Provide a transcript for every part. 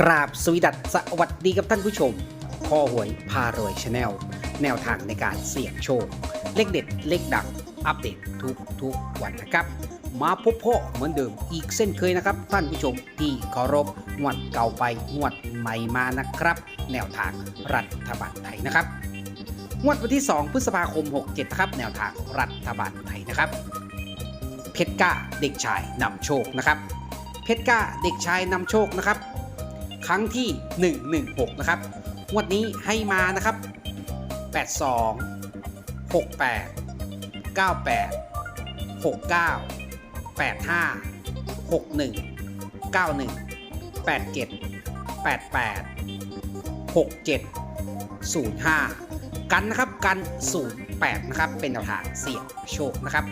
กราบสวีดัสสวัสดีกับท่านผู้ชมคอหวยพารวยชาแนลแนวทางในการเสี่ยงโชค เลขเด็ด เลขดัง อัปเดตทุกทุกวันนะครับ มาพบพ่อเหมือนเดิมอีกเส้นเคยนะครับ ท่านผู้ชมที่เคารพงวดเก่าไปงวดใหม่มานะครับ แนวทางรัฐบาลไทยนะครับงวดวันที่ 2 พฤษภาคม 67ครับแนวทางรัฐบาลไทยนะครับ เพชรก้าเด็กชายนำโชคนะครับ เพชรก้าเด็กชายนำโชคนะครับ ครั้งที่ 116 นะครับงวดนี้ให้มานะครับ 82 68 98 69 85 61 91 87 88 67 05 กันนะครับกัน08นะครับเป็นแนวทางเสี่ยงโชคนะครับ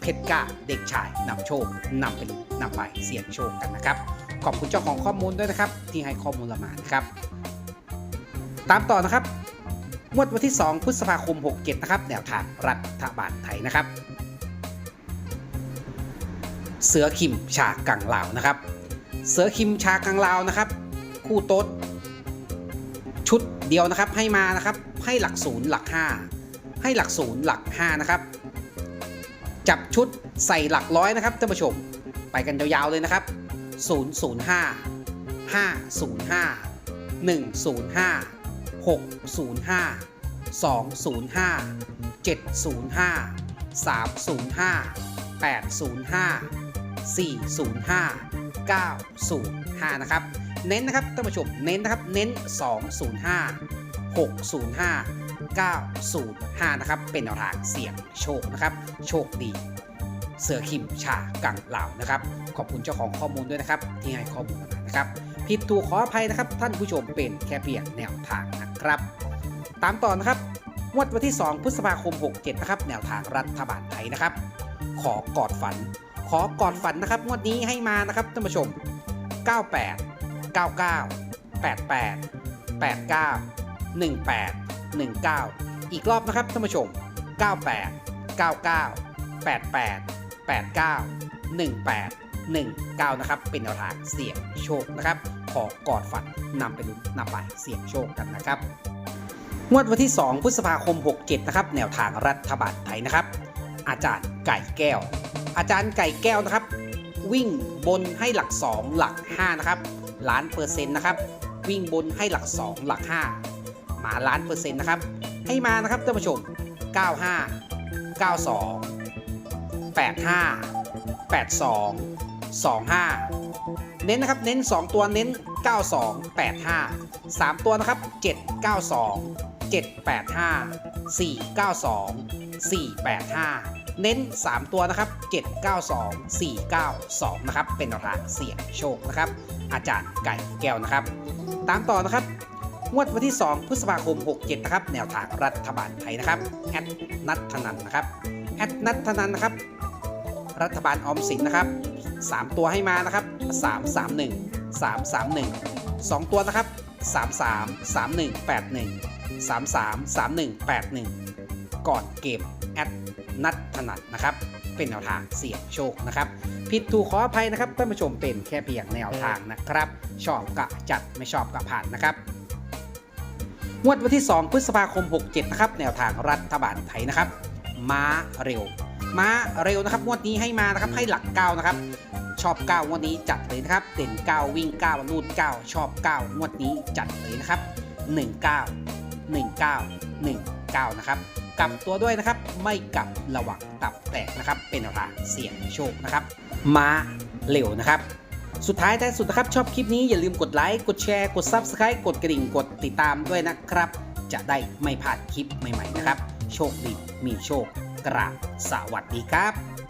เพชรก้าเด็กชายนำโชคนำไปลุ้นนำไปเสี่ยงโชคกันนะครับ ขอบคุณเจ้าของข้อมูลด้วยนะครับ ที่ให้ข้อมูลเรามานะครับ ตามต่อนะครับงวดวันที่ 2 พฤษภาคม 67 นะครับ แนวทางรัฐบาลไทยนะครับ เสือคิมชากังลาวนะครับ เสือคิมชากังลาวนะครับ คู่โต๊ดชุดเดียวนะครับให้มานะครับให้หลักศูนย์หลัก 5 ให้หลักศูนย์หลัก 5 นะครับ จับชุดใส่หลักร้อยนะครับท่านผู้ชมไปกันยาวๆเลยนะครับ 005 505 105 605 205 705 305 805 405 905 นะครับ เน้นนะครับท่านผู้ชมเน้นนะครับเน้น 205 605 905 นะครับ เป็นแนวทางเสี่ยงโชคนะครับ โชคดี เสือคิมชากังเหล่านะครับ ขอบคุณเจ้าของข้อมูลด้วยนะครับ ที่ให้ข้อมูลมานะครับผิดถูกขออภัยนะครับ ท่านผู้ชมเป็นแค่เพียงแนวทางนะครับ ตามต่อนะครับงวดวันที่ 2 พฤษภาคม 67 นะครับ แนวทางรัฐบาลไทยนะครับ ขอกอดฝัน ขอกอดฝันนะครับงวดนี้ให้มานะครับท่านผู้ชม 98 99 88 89 18 19 อีกรอบนะครับท่านผู้ชม 98 99 88 89 18 19 นะครับ เป็นแนวทางเสี่ยงโชคนะครับ ขอกอดฝันนำไปลุ้นนำไปเสี่ยงโชคกันนะครับ งวดวันที่ 2 พฤษภาคม 67 นะครับ แนวทางรัฐบาลไทยนะครับ อาจารย์ไก่แก้ว อาจารย์ไก่แก้วนะครับ วิ่งบนให้หลัก 2 หลัก 5 นะครับ ล้านเปอร์เซ็นต์นะครับ วิ่งบนให้หลัก 2 หลัก 5 มาล้านเปอร์เซ็นต์นะครับ ให้มานะครับท่านผู้ชม 95 92 85 82 25 เน้นนะครับ เน้น 2 ตัวเน้น 92 85 3 ตัวนะครับ 792 785 492 485 เน้น 3 ตัวนะครับ 792 492 นะครับ เป็นแนวทางเสี่ยงโชคนะครับ อาจารย์ไก่แก้วนะครับ ตามต่อนะครับงวดวันที่ 2 พฤษภาคม 67 นะครับ แนวทางรัฐบาลไทยนะครับ แอดนัทธนันนะครับ แอดนัทธนันนะครับ รัฐบาลออมสินนะครับ 3 ตัวให้มานะครับ 331 331 2 ตัวนะครับ 33 3181 33 3181 ก่อนเกมแอดนัดถนัดนะครับ เป็นแนวทางเสี่ยงโชคนะครับผิดถูกขออภัยนะครับท่านผู้ชมเป็นแค่เพียงแนวทางนะครับ ชอบกะจัดไม่ชอบกะผ่านนะครับงวดวันที่ 2 พฤษภาคม 67 นะครับ แนวทางรัฐบาลไทยนะครับ ม้าเร็ว ม้าเร็วนะครับงวดนี้ให้มานะครับให้หลัก9นะครับ ชอบ9งวดนี้จัดเลยนะครับเด่น9วิ่ง9รูด9ชอบ9งวดนี้จัดเลยนะครับ19 19 19นะครับกลับตัวด้วยนะครับไม่กลับระวังตับแตกนะครับ เป็นแนวทางเสี่ยงโชคนะครับ ม้าเร็วนะครับสุดท้ายท้ายสุดนะครับ ชอบคลิปนี้อย่าลืมกดไลค์ กดแชร์ กด Subscribe กดกระดิ่ง กดติดตามด้วยนะครับ จะได้ไม่พลาดคลิปใหม่ ๆ นะครับ โชคดีมีโชค กราบสวัสดีครับ